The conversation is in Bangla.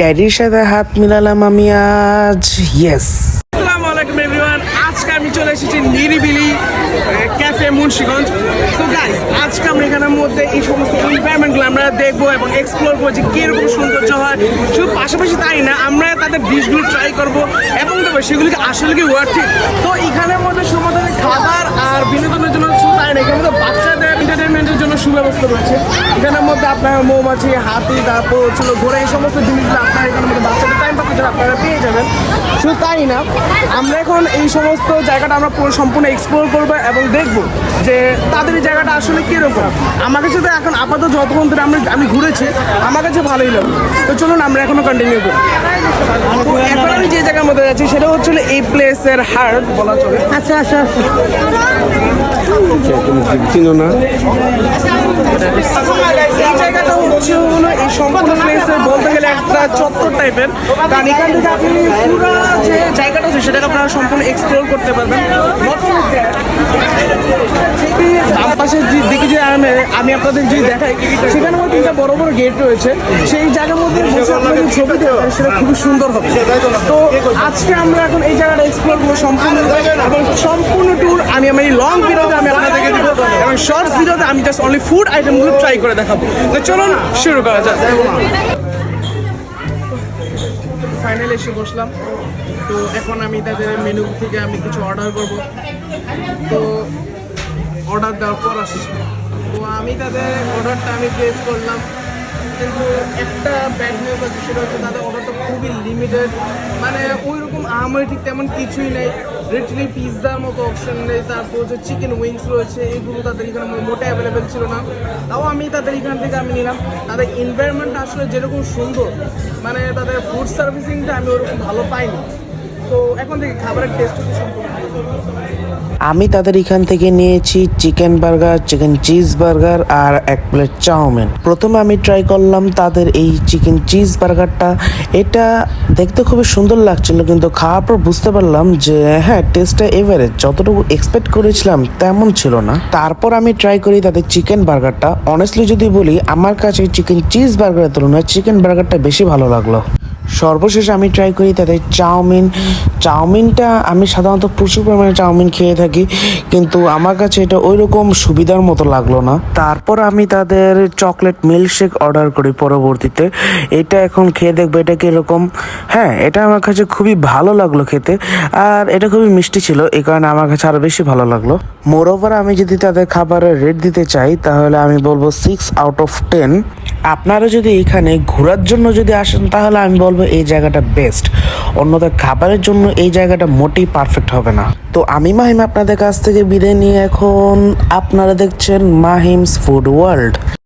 ড্যাডির সাথে হাত মিলালাম আমি আজ। ইয়েস আসসালামু আলাইকুম এভরিওয়ান, আজকে আমি চলে এসেছি নিরিবিলি ক্যাফে মুন্সিগঞ্জ। তো গাইস আজকে আমরা এখানের মধ্যে এই সমস্ত এনভায়রনমেন্টগুলো আমরা দেখব এবং এক্সপ্লোর করব যে কীরকম সৌন্দর্য হয়। শুধু পাশাপাশি তাই না, আমরা তাদের ডিশগুলো ট্রাই করব এবং তবে সেগুলিকে আসলে কি ওয়ার্থ তো এখানের মধ্যে শুধুমাত্র খাবার আর বিনোদনের জন্য শুধু তাই না, এখানে মধ্যে বাচ্চাদের এন্টারটেনমেন্টের জন্য সুব্যবস্থা রয়েছে। এখানের মধ্যে আপনার মৌমাছি, হাতি তারপর ছিল ঘোড়া, এই সমস্ত জিনিসগুলো তাই না। আমরা এখন এই সমস্ত জায়গাটা আমরা পুরো সম্পূর্ণ এক্সপ্লোর করব এবং দেখব যে তাদের এই জায়গাটা আসলে কীরকম। আমার কাছে তো এখন আপাতত যতক্ষণ ধরে আমরা আমি ঘুরেছি আমার কাছে ভালোই লাগল। তো চলুন আমরা এখনও কন্টিনিউ করি। এখন আমি যে জায়গার মধ্যে যাচ্ছি সেটা হচ্ছে এই প্লেসের হার্ট বলা চলে। আচ্ছা আচ্ছা আচ্ছা। চিনো না। এই জায়গাটা হচ্ছে হলো এই সম্পূর্ণ প্লেসে বলতে গেলে একটা টাইপের কারণ এখান থেকে আপনি পুরো যে জায়গাটা আছে, সেটাকে আপনারা সম্পূর্ণ এক্সপ্লোর করতে পারবেন। বাম পাশের যে দিকে যে আমি আপনাদের যদি দেখাই, সেখানে মধ্যে তিনটা বড় বড় গেট রয়েছে। সেই জায়গার মধ্যে বসে আপনাদের ছবি সেটা খুবই সুন্দর হবে। তো আজকে আমরা এখন এই জায়গাটা এক্সপ্লোর করব সম্পূর্ণ এবং সম্পূর্ণ ট্যুর আমি আমার এই লং ভিডিওতে আমি আপনাদেরকে দিব। এবং শর্টস ভিডিওতে আমি জাস্ট অনলি ফুড আইটেমগুলো ট্রাই করে দেখাবো। তো চলুন, শুরু করা যাক। ফাইনালি এসে বসলাম। তো এখন আমি তাদের মেনু থেকে আমি কিছু অর্ডার করব। তো অর্ডার দেওয়ার পর আসছি। তো আমি তাদের অর্ডারটা আমি প্লেস করলাম। কিন্তু একটা ব্যাড নিউজ আছে, সেটা হচ্ছে তাদের অর্ডারটা খুবই লিমিটেড মানে ওই রকম আমার ঠিক তেমন কিছুই নেই। লিটারলি পিৎজার মতো অপশন নেই। তারপর যে চিকেন উইংস রয়েছে, এগুলো তাদের এখানে মোটে অ্যাভেলেবেল ছিল না। তাও আমি তাদের এখান থেকে আমি নিলাম। তাদের এনভায়রনমেন্ট আসলে যেরকম সুন্দর মানে তাদের ফুড সার্ভিসিংটা আমি ওরকম ভালো পাইনি। তো এখন থেকে খাবারের টেস্ট সম্পূর্ণ আমি তাদের এখান থেকে নিয়েছি chicken burger, chicken cheese burger আর এক প্লেট চাউমিন। প্রথমে আমি ট্রাই করলাম তাদের এই চিকেন চিজ বার্গারটা। এটা দেখতে খুবই সুন্দর লাগছিল, কিন্তু খাওয়ার পর বুঝতে পারলাম যে হ্যাঁ টেস্টটা এভারেজ যতটুকু এক্সপেক্ট করেছিলাম, তেমন ছিল না। তারপর আমি ট্রাই করি তাদের চিকেন বার্গারটা। অনেস্টলি যদি বলি, আমার কাছে চিকেন চিজ বার্গারের তুলনায় চিকেন বার্গারটা বেশি ভালো লাগল। সর্বশেষ আমি ট্রাই করি তাদের চাউমিন। চাউমিনটা আমি সাধারণত প্রচুর পরিমাণে চাউমিন খেয়ে থাকি, কিন্তু আমার কাছে এটা ওই রকম সুবিধার মতো লাগল না। তারপর আমি তাদের চকলেট মিল্কশেক অর্ডার করি পরবর্তীতে। এটা এখন খেয়ে দেখব এটা কীরকম। হ্যাঁ এটা আমার কাছে খুবই ভালো লাগল খেতে, আর এটা খুবই মিষ্টি ছিল, এই কারণে আমার কাছে আরও বেশি ভালো লাগল। মোরওভার আমি যদি তাদের খাবারের রেট দিতে চাই, তাহলে আমি বলব সিক্স আউট অফ টেন আপনারা যদি এখানে ঘোরার জন্য যদি আসেন, তাহলে আমি বলব এই জায়গাটা বেস্ট অন্যথা খাবারের জন্য এই জায়গাটা মোটেই পারফেক্ট হবে না। তো আমি মাহিম আপনাদের কাছ থেকে বিদায় নিয়ে এখন আপনারা দেখছেন মাহিমস ফুড ওয়ার্ল্ড।